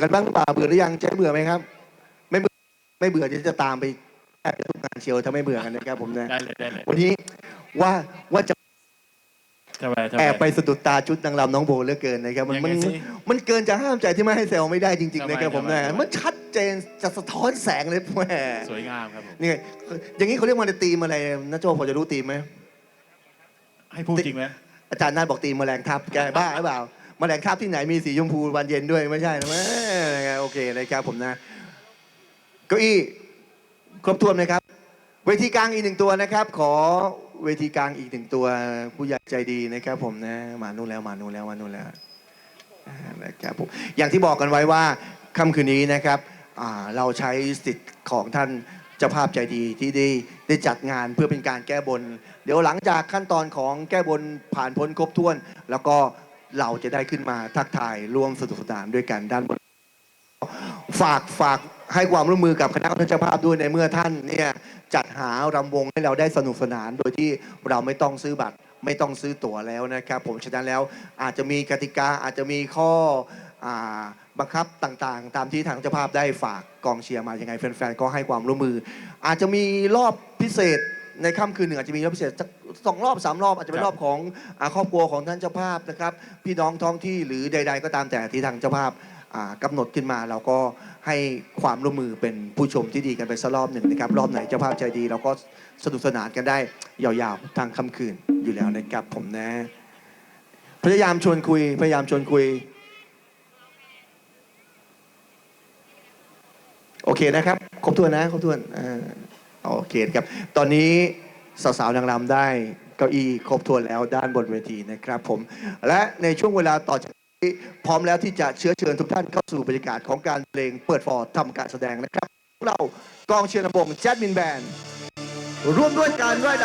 กันบ้างหรือเปล่าเบื่อหรือยังเจ๊เบื่อไหมครับ ไม่เบื่อไม่เบื่อเดี๋ยวจะตามไปแอบทุกงานเชียวถ้าไม่เบื่อกันนะครับผมนะได้เลยได้เลยวันนี้ว่าว่าจะทำไมทำไม แอบไปสะดุดตาชุดนางรำน้องโบเหลือเกินนะครับมันยังมันไงสิมันเกินจะห้ามใจที่ไม่ให้แซวไม่ได้จริงๆนะครับทำไมผมนะทำไม มันชัดเจนจะสะท้อนแสงเลยแหมสวยงามครับผมนี่ไงอย่างนี้เขาเรียกว่าในตีมอะไรนะโจพอจะรู้ตีมไหม ให้พูดจริงไหมอาจารย์น่านบอกตีมแมลงทับแกบ้าหรือเปล่า แมลงทับที่ไหนมีสีชมพูวันเย็นด้วยไม่ใช่นะแม่โอเคนะครับผมนะเก้าอี้ครบถ้วนไหมครับ เวทีกลางอีกหนึ่งตัวนะครับ ขอเวทีกลางอีกหนึ่งตัวผู้ใหญ่ใจดีนะครับผมนะมานู่นแล้วมานู่นแล้วมานู่นแล้วนะครับผมอย่างที่บอกกันไว้ว่าค่ำคืนนี้นะครับเราใช้สิทธิ์ของท่านเจ้าภาพใจดีที่ได้ได้จัดงานเพื่อเป็นการแก้บน เดี๋ยวหลังจากขั้นตอนของแก้บนผ่านพ้นครบถ้วน แล้วก็ เราจะได้ขึ้นมาทักทายร่วมสนุกสนานด้วยกันด้านบน ฝากฝากให้ความร่วมมือกับคณะเจ้าภาพด้วยในเมื่อท่านเนี่ยจัดหารำวงให้เราได้สนุกสนาน โดยที่เราไม่ต้องซื้อบัตรไม่ต้องซื้อตั๋วแล้วนะครับ ผมฉะนั้นแล้วอาจจะมีกติกาอาจจะมีข้ออบังคับต่างๆ ตามที่ทางเจ้าภาพได้ฝากกองเชียร์มายังไงแฟนๆก็ให้ความร่วมมือ อาจจะมีรอบพิเศษ ในค่ำคืนหนึ่งอาจจะมีรอบพิเศษสักสองรอบสามรอบอาจจะเป็นรอบของอาครอบครัวของท่านเจ้าภาพนะครับ พี่น้องท้องที่หรือใด ๆ ก็ตามแต่ที่ทางเจ้าภาพอ่ากำหนดขึ้นมาเราก็ให้ความร่วมมือเป็นผู้ชมที่ดีกันไปสักรอบหนึ่งนะครับ รอบไหนเจ้าภาพใจดีเราก็สนุกสนานกันได้ยาวๆทางค่ำคืนอยู่แล้วนะครับผมนะพยายามชวนคุยพยายามชวนคุยโอเคนะครับ ครบถ้วนนะ ครบถ้วนอ่า โอเคครับ ตอนนี้สาวๆนางรำได้เก้าอี้ครบถ้วนแล้วด้านบนเวทีนะครับผม และในช่วงเวลาต่อจากนี้พร้อมแล้วที่จะเชื้อเชิญทุกท่านเข้าสู่บรรยากาศของการเพลงเปิดฟอร์ทำการแสดงนะครับ เรากองเชียร์ลำวงแจ๊ดมินแบนร่วมด้วยการร่ายร